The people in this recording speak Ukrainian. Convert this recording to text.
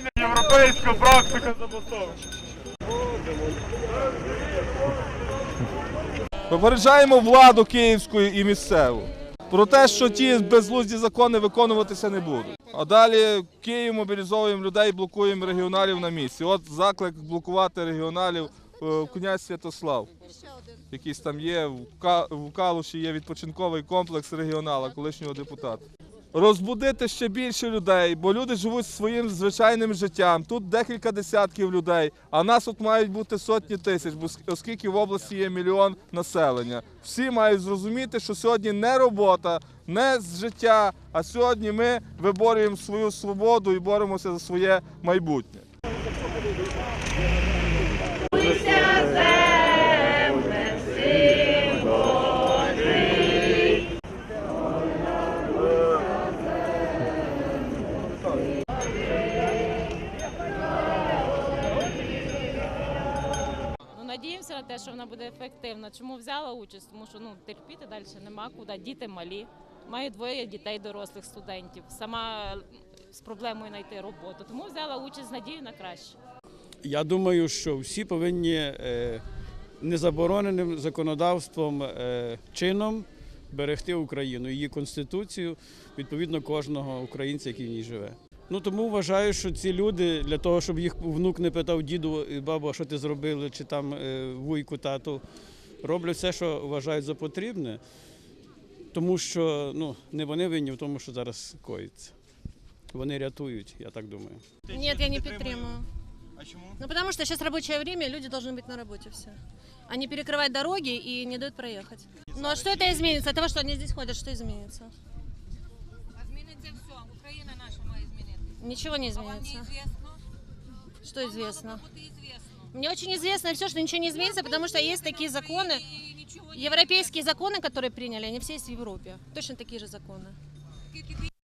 України європейська практика забастовки. Попереджаємо владу київську і місцеву про те, що ті безглузді закони виконуватися не будуть. А далі Київ мобілізовуємо людей, блокуємо регіоналів на місці. От заклик блокувати регіоналів е, князь Святослав. Якийсь там є в Калуші є відпочинковий комплекс регіонала, колишнього депутата. Розбудити ще більше людей, бо люди живуть своїм звичайним життям. Тут декілька десятків людей, а нас тут мають бути сотні тисяч, оскільки в області є мільйон населення. Всі мають зрозуміти, що сьогодні не робота, не з життя, а сьогодні ми виборюємо свою свободу і боремося за своє майбутнє. Надіємося на те, що вона буде ефективна. Чому взяла участь? Тому що ну терпіти далі нема куди. Діти малі. Маю двоє дітей, дорослих студентів. Сама з проблемою знайти роботу. Тому взяла участь з надією на краще. Я думаю, що всі повинні е, незабороненим законодавством е, чином берегти Україну, її конституцію, відповідно кожного українця, який в ній живе. Ну тому вважаю, що ці люди для того, щоб їх внук не питав діду і бабу, а що ти зробили, чи там е, вуйку, тату, роблять все, що вважають за потрібне, тому що ну, не вони винні в тому, що зараз коїться. Вони рятують, я так думаю. Нет, я не підтримую. А чому? Ну, потому что сейчас рабочее время, люди должны быть на работе все. Они перекрывают дороги и не дают проехать. Ну а что это изменится? От того, что они здесь ходят, что изменится? Зміниться все, Україна наша має змінитися. Ничего не А вам изменится. неізвісно? Что известно? Вам бути известно. Мне очень известно все, что ничего не изменится, потому что есть такие законы, І нічого не европейские законы, которые приняли, они все есть в Европе. Точно такие же законы. Скільки